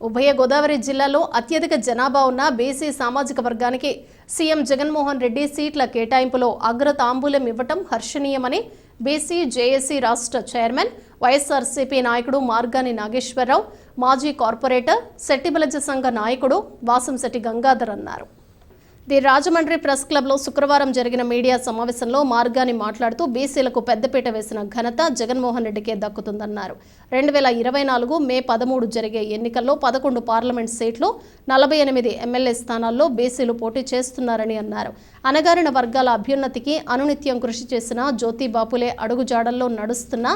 ఉభయ గోదావరి జిల్లాలో అత్యధిక జనాభా ఉన్న బీసీ సామాజిక వర్గానికి సీఎం జగన్మోహన్ రెడ్డి సీట్ల కేటాయింపులో అగ్రతాంబూలం ఇవ్వటం హర్షణీయమని బీసీ జేఏసీ రాష్ట్ర చైర్మన్ వైఎస్ఆర్సీపీ నాయకుడు మార్గాని నాగేశ్వరరావు మాజీ కార్పొరేటర్ శెట్టిబలజ సంఘ నాయకుడు వాసంశెట్టి గంగాధర్ అన్నారు. ది రాజమండ్రి ప్రెస్ క్లబ్లో శుక్రవారం జరిగిన మీడియా సమావేశంలో మార్గాని మాట్లాడుతూ బీసీలకు పెద్దపీట వేసిన ఘనత జగన్మోహన్ రెడ్డికే దక్కుతుందన్నారు. రెండు వేల ఇరవై నాలుగు మే పదమూడు జరిగే ఎన్నికల్లో పదకొండు పార్లమెంట్ సీట్లు నలభై ఎనిమిది ఎమ్మెల్యే స్థానాల్లో బీసీలు పోటీ చేస్తున్నారని అన్నారు. అణగారిన వర్గాల అభ్యున్నతికి అనునిత్యం కృషి చేసిన జ్యోతి బాపులే అడుగుజాడల్లో నడుస్తున్న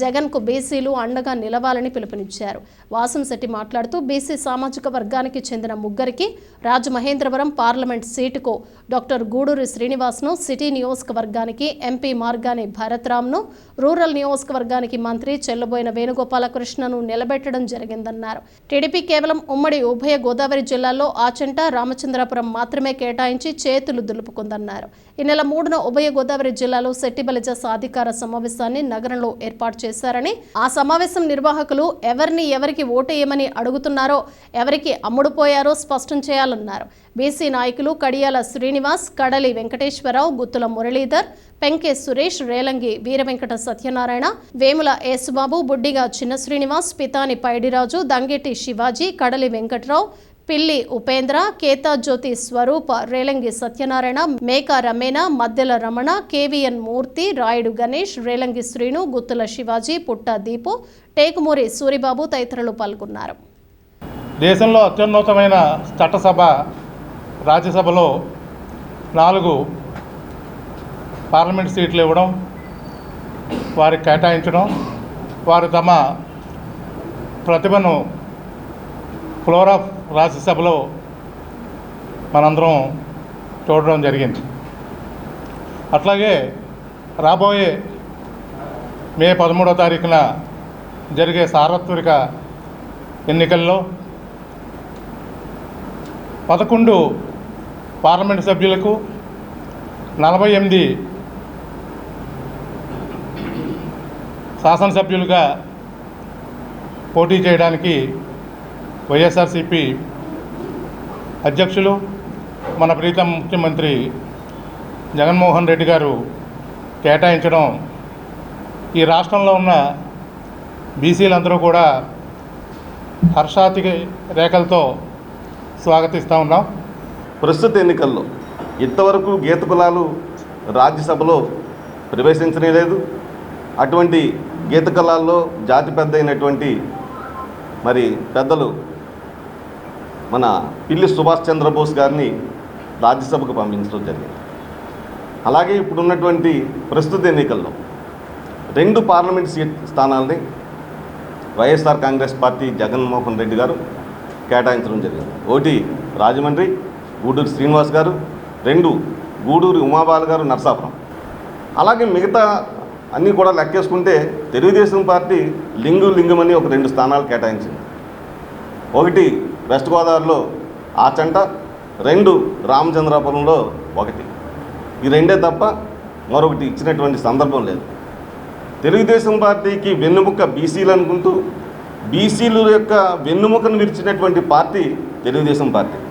జగన్కు బీసీలు అండగా నిలవాలని పిలుపునిచ్చారు. వాసంశెట్టి మాట్లాడుతూ బీసీ సామాజిక వర్గానికి చెందిన ముగ్గురికి రాజమహేంద్రవరం పార్లమెంట్ సీటుకు డాక్టర్ గూడూరి శ్రీనివాస్ను సిటీ నియోజకవర్గానికి ఎంపీ మార్గాని భరత్రామ్ను రూరల్ నియోజకవర్గానికి మంత్రి చెల్లబోయిన వేణుగోపాలకృష్ణను నిలబెట్టడం జరిగిందన్నారు. టీడీపీ కేవలం ఉమ్మడి ఉభయ గోదావరి జిల్లాల్లో ఆచంట రామచంద్రాపురం మాత్రమే కేటాయించి చేతులు దులుపుకుందన్నారు. ఈ నెల మూడున ఉభయ గోదావరి జిల్లాలో శెట్టిబలిజ సాధికార సమావేశాన్ని నగరంలో ఏర్పాటు చేశారని ఆ సమావేశం నిర్వాహకులు ఎవరిని ఎవరికి ఓటేయమని అడుగుతున్నారో ఎవరికి అమ్ముడుపోయారో స్పష్టం చేయాలన్నారు. బీసీ నాయకులు కడియాల శ్రీనివాస్ కడలి వెంకటేశ్వరరావు గుత్తుల మురళీధర్ పెంకే సురేష్ రేలంగి వీరవెంకట సత్యనారాయణ వేముల యేసుబాబు బుడ్డిగా చిన్న శ్రీనివాస్ పితాని పైడిరాజు దంగెట్టి శివాజీ కడలి వెంకట్రావు పిల్లి ఉపేంద్ర కేతాజ్యోతి స్వరూప రేలంగి సత్యనారాయణ మేకా రమేణ మద్దెల రమణ కేవీఎన్ మూర్తి రాయుడు గణేష్ రేలంగి శ్రీను గుత్తుల శివాజీ పుట్ట దీపు టేకుమూరి సూరిబాబు తదితరులు పాల్గొన్నారు. దేశంలో అత్యున్నతమైన చట్టసభ రాజ్యసభలో నాలుగు పార్లమెంట్ సీట్లు ఇవ్వడం వారికి కేటాయించడం వారు తమ ప్రతిభను ఫ్లోరాఫ్ రాజ్యసభలో మనందరం చూడడం జరిగింది. అట్లాగే రాబోయే మే పదమూడో తారీఖున జరిగే సార్వత్రిక ఎన్నికల్లో పదకొండు పార్లమెంట్ సభ్యులకు నలభై ఎనిమిది శాసనసభ్యులుగా పోటీ చేయడానికి వైఎస్ఆర్సిపి అధ్యక్షులు మన ప్రీతం ముఖ్యమంత్రి జగన్మోహన్ రెడ్డి గారు కేటాయించడం ఈ రాష్ట్రంలో ఉన్న బీసీలందరూ కూడా హర్షాతి రేఖలతో స్వాగతిస్తూ ఉన్నాం. ప్రస్తుత ఎన్నికల్లో ఇంతవరకు గీత కులాలు రాజ్యసభలో ప్రవేశించనే లేదు అటువంటి గీత కులాల్లో జాతి పెద్ద అయినటువంటి మరి పెద్దలు మన పిల్లి సుభాష్ చంద్రబోస్ గారిని రాజ్యసభకు పంపించడం జరిగింది. అలాగే ఇప్పుడున్నటువంటి ప్రస్తుత ఎన్నికల్లో రెండు పార్లమెంట్ సీట్ స్థానాలని వైఎస్ఆర్ కాంగ్రెస్ పార్టీ జగన్మోహన్ రెడ్డి గారు కేటాయించడం జరిగింది. ఒకటి రాజమండ్రి గూడూరు శ్రీనివాస్ గారు రెండు గూడూరు ఉమాబాల గారు నర్సాపురం. అలాగే మిగతా అన్నీ కూడా లెక్కేసుకుంటే తెలుగుదేశం పార్టీ లింగు లింగమని ఒక రెండు స్థానాలు కేటాయించింది. ఒకటి వెస్ట్ గోదావరిలో ఆచంట రెండు రామచంద్రాపురంలో ఒకటి. ఈ రెండే తప్ప మరొకటి ఇచ్చినటువంటి సందర్భం లేదు. తెలుగుదేశం పార్టీకి వెన్నుముక్క బీసీలు అనుకుంటూ బీసీల యొక్క వెన్నుముకను విరిచినటువంటి పార్టీ తెలుగుదేశం పార్టీ.